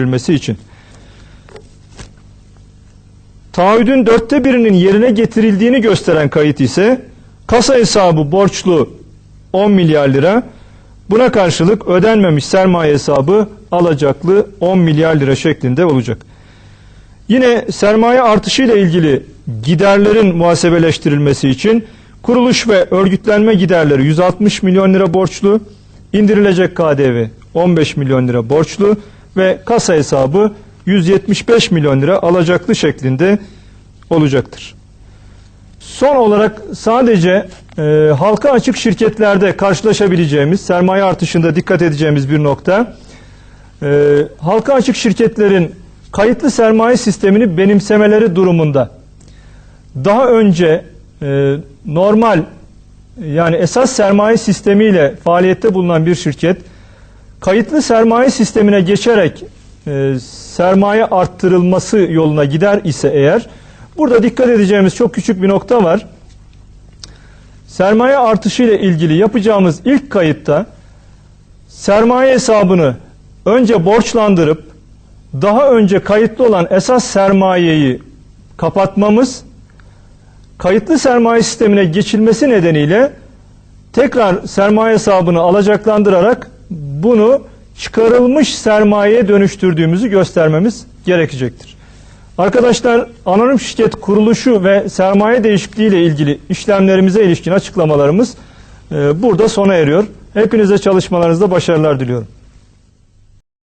verilmesi için. Taahhüdün dörtte birinin yerine getirildiğini gösteren kayıt ise kasa hesabı borçlu 10 milyar lira, buna karşılık ödenmemiş sermaye hesabı alacaklı 10 milyar lira şeklinde olacak. Yine sermaye artışı ile ilgili giderlerin muhasebeleştirilmesi için kuruluş ve örgütlenme giderleri 160 milyon lira borçlu, indirilecek KDV 15 milyon lira borçlu ve kasa hesabı 175 milyon lira alacaklı şeklinde olacaktır. Son olarak sadece e, halka açık şirketlerde karşılaşabileceğimiz, sermaye artışında dikkat edeceğimiz bir nokta, e, halka açık şirketlerin kayıtlı sermaye sistemini benimsemeleri durumunda daha önce e, normal yani esas sermaye sistemiyle faaliyette bulunan bir şirket kayıtlı sermaye sistemine geçerek e, sermaye arttırılması yoluna gider ise eğer burada dikkat edeceğimiz çok küçük bir nokta var. Sermaye artışı ile ilgili yapacağımız ilk kayıtta sermaye hesabını önce borçlandırıp daha önce kayıtlı olan esas sermayeyi kapatmamız kayıtlı sermaye sistemine geçilmesi nedeniyle tekrar sermaye hesabını alacaklandırarak bunu çıkarılmış sermayeye dönüştürdüğümüzü göstermemiz gerekecektir. Arkadaşlar anonim şirket kuruluşu ve sermaye değişikliği ile ilgili işlemlerimize ilişkin açıklamalarımız e, burada sona eriyor. Hepinize çalışmalarınızda başarılar diliyorum.